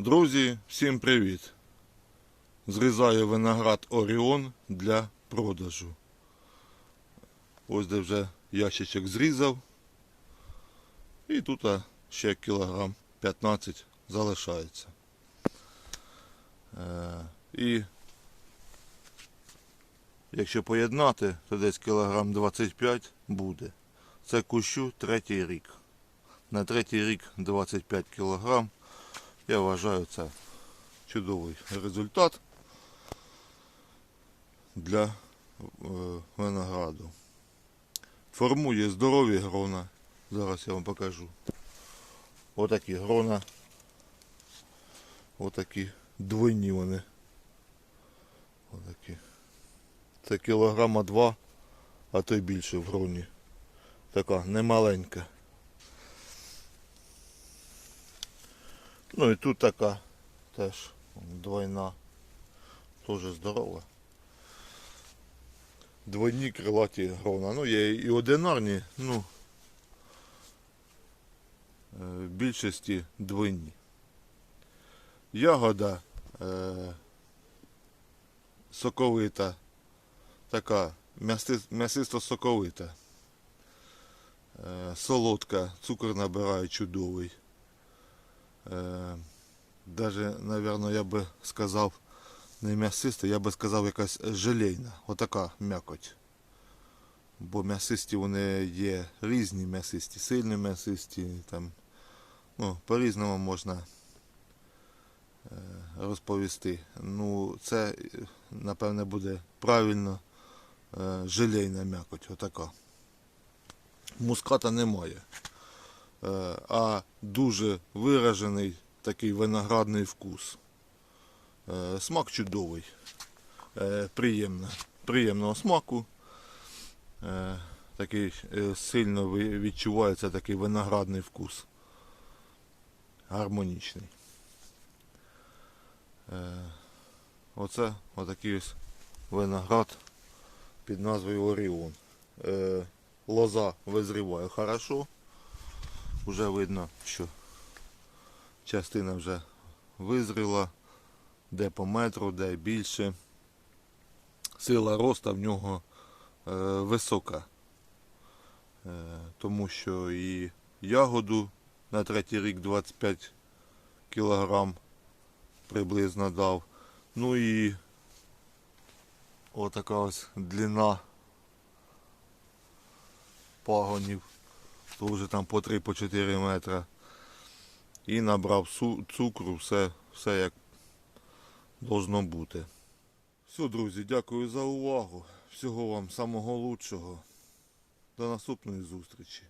Друзі, всім привіт! Зрізаю виноград Оріон для продажу. Ось де вже ящичок зрізав. І тут ще кілограм 15 залишається. Е, і якщо поєднати, то десь кілограм 25 буде. Це кущу третій рік. На третій рік 25 кілограм. Я вважаю це чудовий результат для е, винограду. Формує здорові грона. Зараз я вам покажу. Отакі грона. Отакі двойні вони. Отакі. Це кілограма два, а то й більше в гроні. Така немаленька. Ну і тут така теж двойна, теж здорова. Двойні крилаті грона. Ну, є і одинарні, ну е, в більшості двойні. Ягода е, соковита, така м'ясисто-соковита. Е, солодка, цукор набирає чудовий. Е, даже, наверное, я би сказав не м'ясиста, я би сказав якась желейна. Отака м'якоть. Бо м'ясисті вони є різні м'ясисті, сильні м'ясисті, там, ну, по-різному можна е, розповісти. Ну, це, напевне, буде правильно е, желейна м'якоть, отака. Муската немає. Е, а дуже виражений такий виноградний вкус. Е, Смак чудовий, Е, приємно, приємного смаку. Такий сильно відчувається такий виноградний вкус. Гармонічний. Оце отакий ось виноград під назвою Оріон. Лоза визріває хорошо. Уже видно, що частина вже визріла, де по метру, де більше. Сила росту в нього е, висока. Е, тому що і ягоду на третій рік 25 кілограм приблизно дав. Ну і отака ось длина пагонів вже там по 3-4 метри. І набрав цукру, все, все як должно бути. Все, друзі, дякую за увагу. Всього вам самого лучшого. До наступної зустрічі.